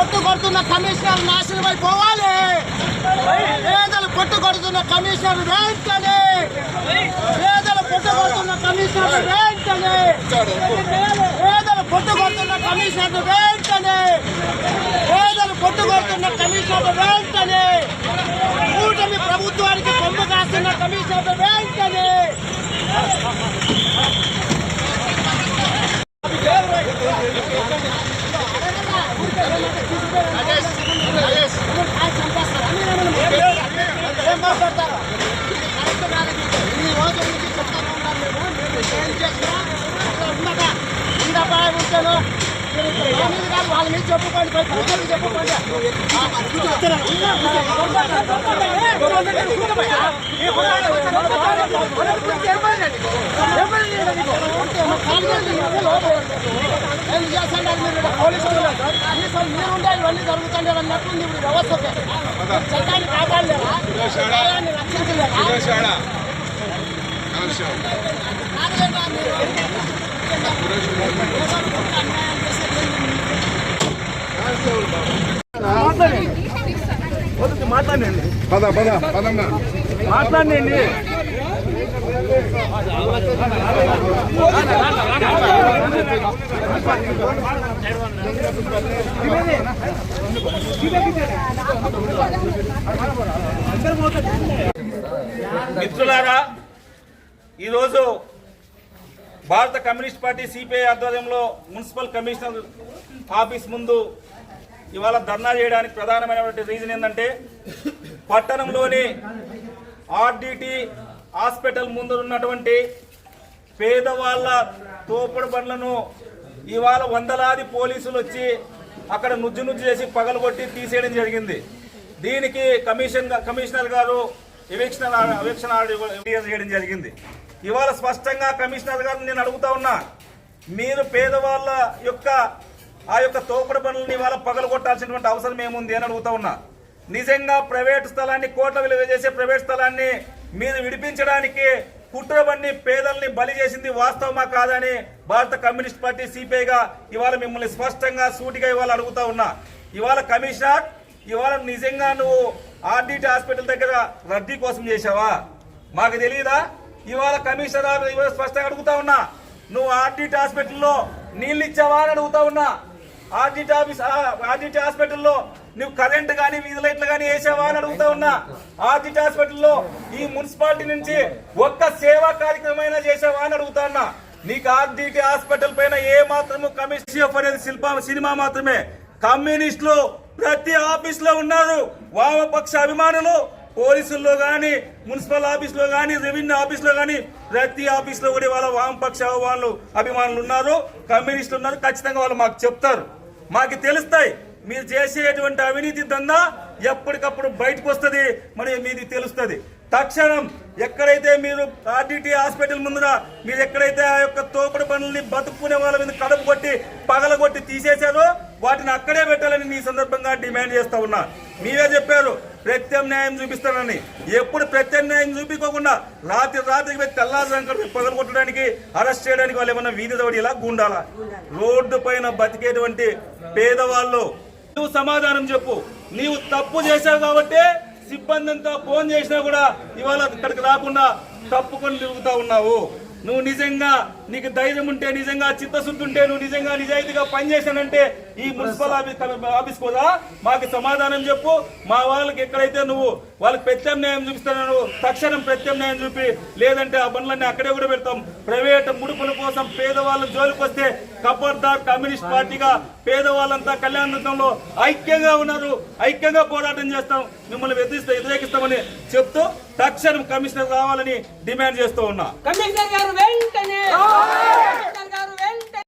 పొట్టు కొడుతున్న కమిషనర్ నాశనం అయిపోవాలి. పేదలు పొట్టు కొడుతున్న కమిషనర్ వెంటనే. పేదలు పొట్టు కొడుతున్న కమిషనర్ వెంటనే. పేదలు పొట్టు కొడుతున్న కమిషనర్ వెంటనే. పేదలు పొట్టు కొడుతున్న కమిషనర్ వెంటనే. కూటమి ప్రభుత్వానికి కొమ్ము కాస్తున్న కమిషనర్ వెంటనే. మాట్లాడతారు ఇన్ని రోజుల నుంచి చెప్తానే మీరు ఏం చేసినా ఉంటాను వాళ్ళ మీద చెప్పుకోండి చెప్పుకోండి ఏం మీరు పోలీసులు కనీసం మీరు ఉండే ఇవన్నీ జరుగుతుండే అన్నట్టుంది ఇప్పుడు వ్యవస్థ చట్టాన్ని కాపాడలేరా మాట్లాడండి. పద పద పదమ్మా. మాట్లాడండి. మిత్రులారా ఈరోజు భారత కమ్యూనిస్ట్ పార్టీ సిపిఐ ఆధ్వర్యంలో మున్సిపల్ కమిషనర్ ఆఫీస్ ముందు ఇవాళ ధర్నా చేయడానికి ప్రధానమైనటువంటి రీజన్ ఏంటంటే పట్టణంలోని ఆర్డిటి హాస్పిటల్ ముందు ఉన్నటువంటి పేదవాళ్ళ తోపుడు బండ్లను ఇవాళ వందలాది పోలీసులు వచ్చి అక్కడ నుజ్జు నుజ్జు చేసి పగలగొట్టి తీసేయడం జరిగింది. దీనికి కమిషన్ కమిషనర్ గారు ఎవిక్షన్ ఎవిక్షన్ చేయడం జరిగింది. ఇవాళ స్పష్టంగా కమిషనర్ గారు నేను అడుగుతా ఉన్నా మీరు పేదవాళ్ళ యొక్క ఆ యొక్క తోపుడు పనులను ఇవాళ పగలగొట్టాల్సినటువంటి అవసరం ఏముంది అని అడుగుతా ఉన్నా. నిజంగా ప్రైవేట్ స్థలాన్ని కోట్ల విలువ చేసే ప్రైవేట్ స్థలాన్ని మీరు విడిపించడానికి కుట్రబండి పేదల్ని బలి చేసింది వాస్తవమా కాదని భారత కమ్యూనిస్ట్ పార్టీ సిపిఐగా ఇవాళ మిమ్మల్ని స్పష్టంగా సూటిగా ఇవాళ అడుగుతా ఉన్నా. ఇవాళ కమిషనర్ ఇవాళ నిజంగా నువ్వు ఆర్డిటి హాస్పిటల్ దగ్గర రద్దీ కోసం చేశావా? మాకు తెలియదా ఇవాళ కమిషనర్ ఇవాళ స్పష్టంగా అడుగుతా ఉన్నా. నువ్వు ఆర్డిటి హాస్పిటల్లో నీళ్ళు ఇచ్చావా అని అడుగుతా ఉన్నా. ఆర్డిటి ఆఫీస్ ఆర్డిటి హాస్పిటల్లో నువ్వు కరెంట్ కానీ వీధి లైట్లు కానీ వేసావా అని అడుగుతా ఉన్నా. ఆర్డిటి హాస్పిటల్లో ఈ మున్సిపాలిటీ నుంచి ఒక్క సేవా కార్యక్రమం చేసావా అని అడుగుతా ఉన్నా. నీకు ఆర్డిటి హాస్పిటల్ పైన ఏ మాత్రము కమిషన్ అనేది శిల్ప సినిమా మాత్రమే. కమ్యూనిస్టులు ప్రతి ఆఫీస్లో ఉన్నారు. వామపక్ష అభిమానులు పోలీసుల్లో కానీ మున్సిపల్ ఆఫీస్లో రెవెన్యూ ఆఫీస్లో ప్రతి ఆఫీస్లో కూడా వాళ్ళ వామపక్ష అభిమానులు అభిమానులు ఉన్నారు. కమ్యూనిస్టులు ఉన్నారు. ఖచ్చితంగా వాళ్ళు మాకు చెప్తారు. మాకు తెలుస్తాయి. మీరు చేసేటువంటి అవినీతి దందా ఎప్పటికప్పుడు బయటకు వస్తుంది. మరి మీది తెలుస్తుంది. తక్షణం ఎక్కడైతే మీరు ఆర్డిటీ హాస్పిటల్ ముందున మీరు ఎక్కడైతే ఆ యొక్క తోపుడు పనుల్ని బతుకునే వాళ్ళ మీద కడుపు కొట్టి పగలగొట్టి తీసేశారో వాటిని అక్కడే పెట్టాలని ఈ సందర్భంగా డిమాండ్ చేస్తా ఉన్నా. మీరే చెప్పారు ప్రత్యామ్నాయం చూపిస్తానని. ఎప్పుడు ప్రత్యామ్నాయం చూపించకుండా రాత్రి రాత్రికి తెల్లారి పగలగొట్టడానికి అరెస్ట్ చేయడానికి వాళ్ళు ఏమన్నా వీధి దవడి ఇలా గుండాలా? రోడ్డు పైన బతికేటువంటి పేదవాళ్ళు. నువ్వు సమాధానం చెప్పు. నీవు తప్పు చేశావు కాబట్టి సిబ్బంది అంతా ఫోన్ చేసినా కూడా ఇవాళ ఇక్కడికి రాకుండా తప్పుకొని తిరుగుతా ఉన్నావు. నువ్వు నిజంగా నీకు ధైర్యం ఉంటే నిజంగా చిత్తశుద్ధి ఉంటే నువ్వు నిజంగా నిజాయితీగా పనిచేశానంటే ఈ మున్సిపల్ ఆఫీస్ ఆఫీస్ కూడా మాకు సమాధానం చెప్పు. మా వాళ్ళకి ఎక్కడైతే నువ్వు వాళ్ళకి ప్రత్యామ్నాయం చూపిస్తాను తక్షణం ప్రత్యామ్నాయం చూపి. లేదంటే ఆ పనులన్నీ అక్కడే కూడా పెడతాం. ప్రైవేట్ ముడుపుల కోసం పేదవాళ్ళ జోలికి వస్తే కబర్దార్ కమ్యూనిస్ట్ పార్టీగా పేదవాళ్ళంతా కళ్యాణంలో ఐక్యంగా ఉన్నారు. ఐక్యంగా పోరాటం చేస్తాం. మిమ్మల్ని వ్యతిరేకిస్తా వ్యతిరేకిస్తామని చెప్తూ తక్షణం కమిషనర్ కావాలని డిమాండ్ చేస్తూ ఉన్నా. కమిషనర్ గారు వెంటనే కమిషనర్ గారు వెంటనే